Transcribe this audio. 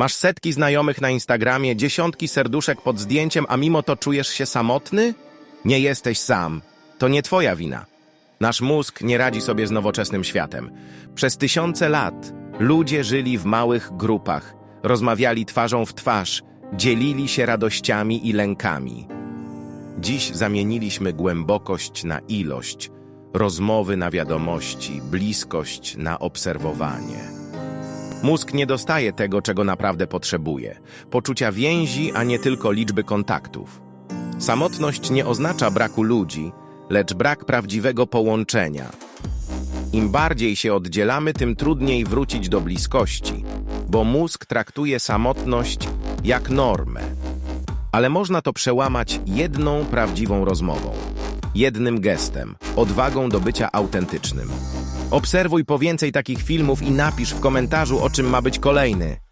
Masz setki znajomych na Instagramie, dziesiątki serduszek pod zdjęciem, a mimo to czujesz się samotny? Nie jesteś sam. To nie twoja wina. Nasz mózg nie radzi sobie z nowoczesnym światem. Przez tysiące lat ludzie żyli w małych grupach, rozmawiali twarzą w twarz, dzielili się radościami i lękami. Dziś zamieniliśmy głębokość na ilość, rozmowy na wiadomości, bliskość na obserwowanie. Mózg nie dostaje tego, czego naprawdę potrzebuje poczucia więzi, a nie tylko liczby kontaktów. Samotność nie oznacza braku ludzi, lecz brak prawdziwego połączenia. Im bardziej się oddzielamy, tym trudniej wrócić do bliskości, bo mózg traktuje samotność jak normę. Ale można to przełamać jedną prawdziwą rozmową, jednym gestem, odwagą do bycia autentycznym. Obserwuj po więcej takich filmów i napisz w komentarzu, o czym ma być kolejny.